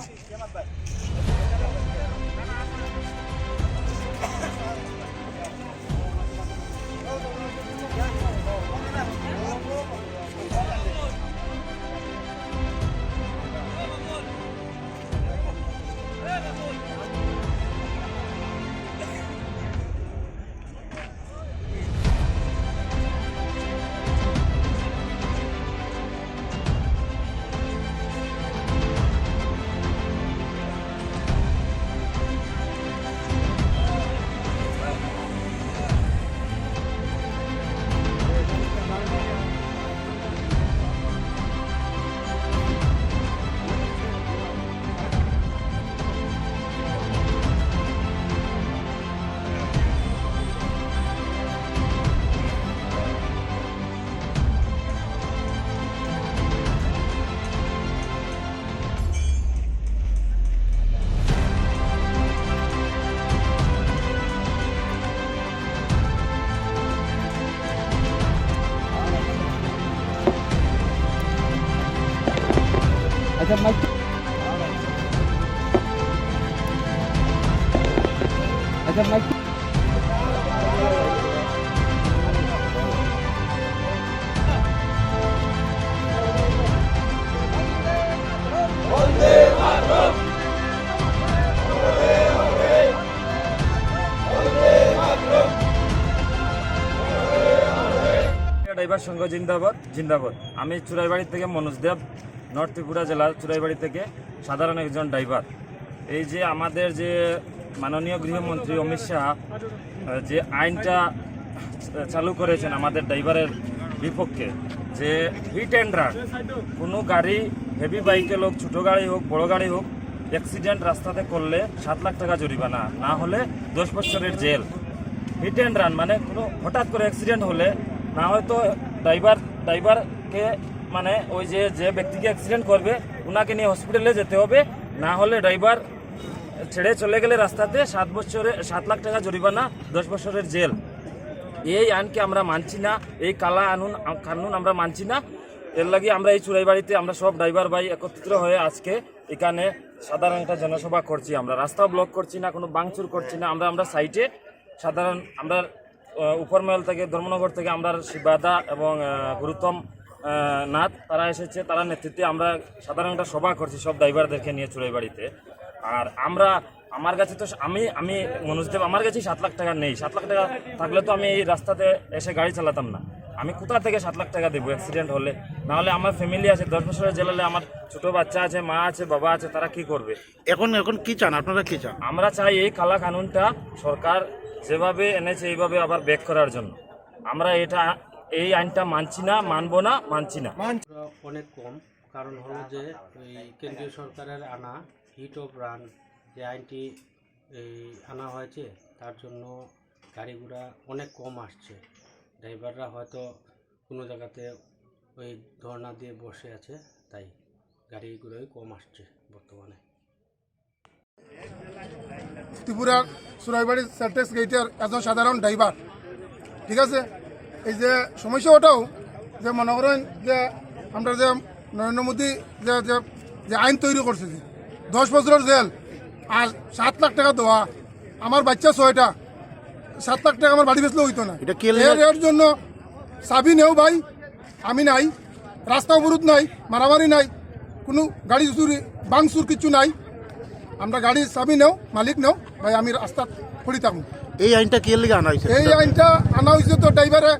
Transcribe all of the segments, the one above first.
sistema আচ্ছা mic আচ্ছা mic driver সংঘ জিন্দাবাদ জিন্দাবাদ আমি চুরাইবাড়ি থেকে মনোজ দেব। নর্থ ত্রিপুরা জেলার চুরাইবাড়ি থেকে সাধারণ একজন ড্রাইভার। এই যে আমাদের যে মাননীয় গৃহমন্ত্রী অমিত শাহ যে আইনটা চালু করেছেন আমাদের ড্রাইভারের বিপক্ষে, যে হিট অ্যান্ড রান, কোনো গাড়ি, হেভি বাইকের হোক, ছোটো গাড়ি হোক, বড় গাড়ি হোক, অ্যাক্সিডেন্ট রাস্তাতে করলে সাত লাখ টাকা জরিমানা, না হলে দশ বছরের জেল। হিট অ্যান্ড রান মানে কোনো হঠাৎ করে অ্যাক্সিডেন্ট হলে না হয়তো ড্রাইভার, ড্রাইভারকে মানে ওই যে যে ব্যক্তিকে অ্যাক্সিডেন্ট করবে ওনাকে নিয়ে হসপিটালে যেতে হবে। না হলে ড্রাইভার ছেড়ে চলে গেলে রাস্তাতে সাত বছরে সাত লাখ টাকা জরিমানা দশ বছরের জেল। এই আইনকে আমরা মানছি না এই কালা আনুন কানুন আমরা মানছি না। এর লাগি আমরা এই চুরাই বাড়িতে আমরা সব ড্রাইভার ভাই একত্রিত হয়ে আজকে এখানে সাধারণ একটা জনসভা করছি আমরা। রাস্তা ব্লক করছি না কোনো বাংচুর করছি না আমরা আমরা সাইটে সাধারণ আমরা উপরমহল থেকে ধর্মনগর থেকে আমরা শিবাদা এবং আহ, নাথ তারা এসেছে তারা নেতৃত্বে আমরা সাধারণ একটা সভা করছি সব ড্রাইভারদেরকে নিয়ে চুরাই বাড়িতে। আর আমরা আমার কাছে তো আমি আমি মনোজদেব আমার কাছে সাত লাখ টাকা নেই। সাত লাখ টাকা থাকলে তো আমি এই রাস্তাতে এসে গাড়ি চালাতাম না। আমি কোথা থেকে সাত লাখ টাকা দেবো? অ্যাক্সিডেন্ট হলে। নাহলে আমার ফ্যামিলি আছে দশ বছরের জেলালে আমার ছোট বাচ্চা আছে মা আছে বাবা আছে তারা কি করবে? এখন এখন কি চান? আপনারা কি চান? আমরা চাই এই কালা কানুনটা সরকার যেভাবে এনেছে এইভাবে আবার ব্যাক করার জন্য। আমরা এটা এই আইনটা মানছি না মানবো না মানছি না। অনেক কম কারণ হলো যে ওই কেন্দ্রীয় সরকারের আনা হিট অফ রান যে আইনটি এই আনা হয়েছে তার জন্য গাড়ি ঘোড়া অনেক কম আসছে। ড্রাইভাররা হয়তো কোনো জায়গাতে ওই ধর্না দিয়ে বসে আছে তাই গাড়ি ঘোড়াই কম আসছে বর্তমানে। ত্রিপুরার সুরাইবাড়ি সেলটেক্স গেটের একজন সাধারণ ড্রাইভার ঠিক আছে? এই যে সমস্যা ওটাও যে মনে করেন যে আমরা যে নরেন্দ্র মোদী যে যে আইন তৈরি করছে যে দশ বছরের জেল আর সাত লাখ টাকা দেওয়া আমার বাচ্চা ছয়টা সাত লাখ টাকা আমার বাড়ি বেচলে হইতো না। এর জন্য চাবি নেও ভাই আমি নাই রাস্তা অবরোধ নাই মারামারি নাই কোনো গাড়ি চুরি বাংচুর কিছু নাই। আমরা গাড়ির চাবি নেও মালিক নেও ভাই আমি রাস্তাত পড়ি থাকুন। এই আইনটা কে লেগে আনা হয়েছে এই আইনটা আনা হয়েছে তো ড্রাইভারে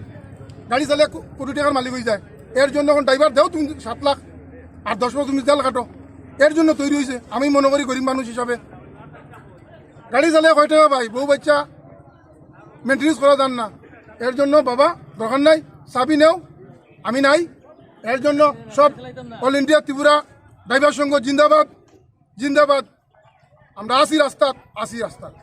গাড়ি চালিয়ে কো- কোটি টাকার মালিক হয়ে যায়। এর জন্য এখন ড্রাইভার দেও তুমি সাত লাখ আর দশ বছর তুমি জেল কাটো। এর জন্য তৈরি হয়েছে আমি মনে করি গরিব মানুষ হিসাবে। গাড়ি চালিয়ে কয় টাকা ভাই? বউ, বাচ্চা মেনটেন্স করা যান না। এর জন্য বাবা দরকার নাই, চাবি নেও, আমি নাই। এর জন্য সব অল ইন্ডিয়া ত্রিপুরা ড্রাইভার সংঘ জিন্দাবাদ জিন্দাবাদ। আমরা আসি রাস্তাত আসি রাস্তাত